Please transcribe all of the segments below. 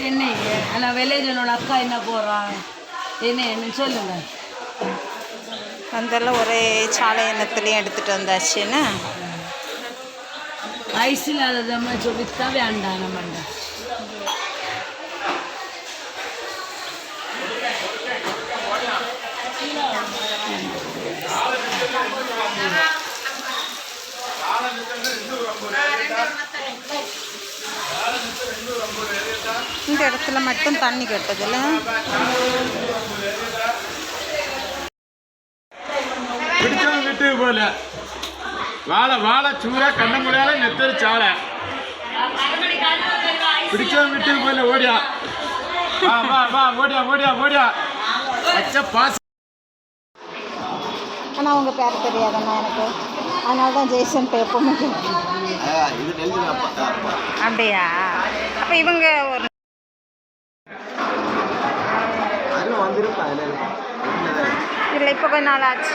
என்ன? ஆனால் வில்லேஜனோட அக்கா என்ன போகிறான் என்ன என்ன சொல்லுங்க. வந்தெல்லாம் ஒரே சாலை எண்ணத்துலேயும் எடுத்துகிட்டு வந்தாச்சுன்னு ஐஸ் இல்லாததம்மா சொல்லித்தான் வேண்டாம் நம்மண்ட இந்த இடத்துல மட்டும் தண்ணி கட்டுதில்ல. பிடிச்சவங்க வீட்டுக்கு போல வாழை வாழை சூறா கண்ண முடியாத நெத்தரி சாலை. பிடிச்சவங்க வீட்டுக்கு போல ஓடியா. வா வா வா ஓடியா ஓடியா ஓடியா. ஆனால் அவங்க பேர் தெரியாதண்ணா எனக்கு. அதனால தான் ஜெய்சன் எப்பவுமே டெல்லி அப்படியா அப்போ இவங்க ஒரு இல்லை இப்போ கொஞ்ச நாள் ஆச்சு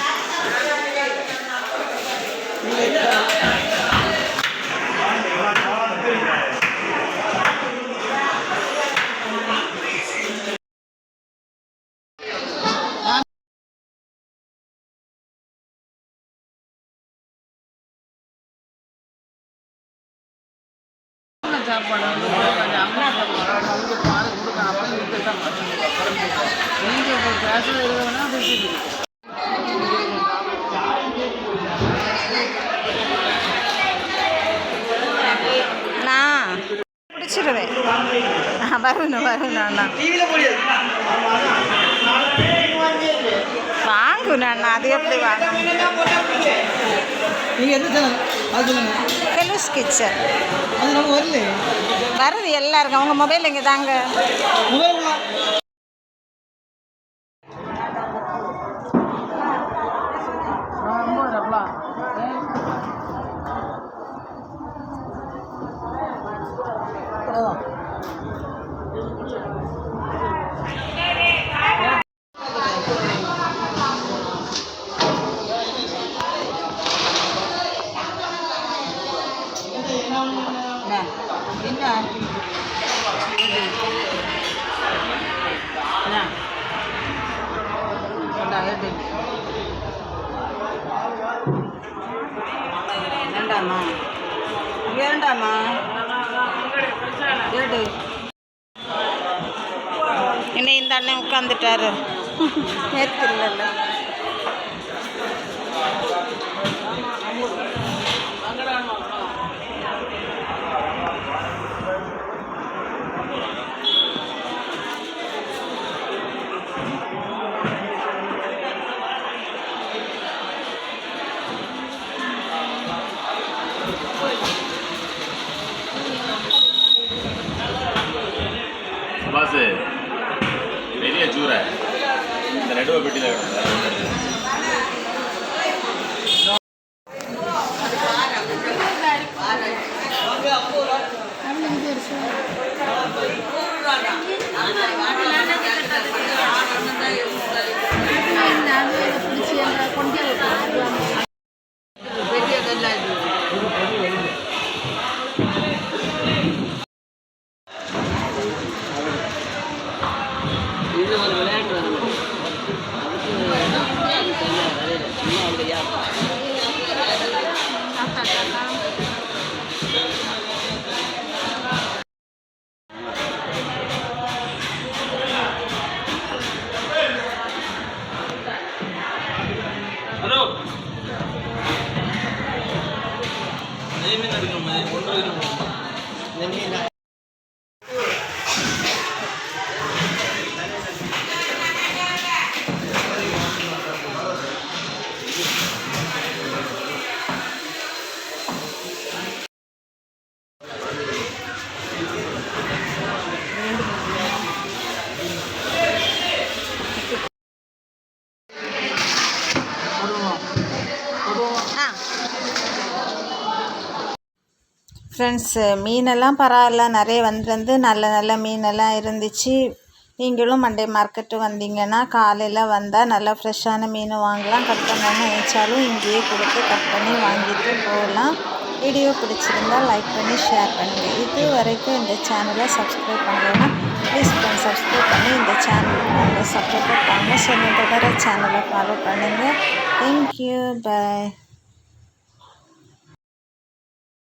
சாப்பாடு வந்து கொஞ்சம் அம்மா வந்து பால் கொடுக்கணும் அப்போ கொடுக்க மாட்டேன் நீங்கள் இப்போ பேசுறது இருக்கணும்னா பேசிட்டு ஆ, வரணும் வரணும் அண்ணா வாங்கணும் அண்ணா. அது எப்படி சொல்லுங்கள் ஃபெலூஸ் கிச்சன் வருது எல்லாருக்கும். அவங்க மொபைல் இங்கே தாங்க? கேட்டு இன்னும் இந்த அண்ணன் உட்காந்துட்டாரு நேற்று இல்லைல்ல. பெரிய ஜூரை. இந்த நடுவ பெட்டியில் அப்போ Oh, ஆ. ஃப்ரெண்ட்ஸு மீனெல்லாம் பரவாயில்ல. நிறைய வந்து நல்ல நல்ல மீனெல்லாம் இருந்துச்சு. நீங்களும் மண்டே மார்க்கெட்டு வந்தீங்கன்னா காலையில் வந்தால் நல்லா ஃப்ரெஷ்ஷான மீன் வாங்கலாம். கட் பண்ணணும்னு நினச்சாலும் இங்கேயே கொடுத்து கட் பண்ணி வாங்கிட்டு போகலாம். வீடியோ பிடிச்சிருந்தால் லைக் பண்ணி ஷேர் பண்ணுங்கள் இது வரைக்கும் இந்த சேனலை சப்ஸ்கிரைப் பண்ணலைன்னா ப்ளீஸ் சப்ஸ்கிரைப் பண்ணி இந்த சேனலை உங்கள் சப்போர்ட்டை தாங்க ஸோ தொடர சேனலை ஃபாலோ பண்ணுங்கள் தேங்க்யூ பாய்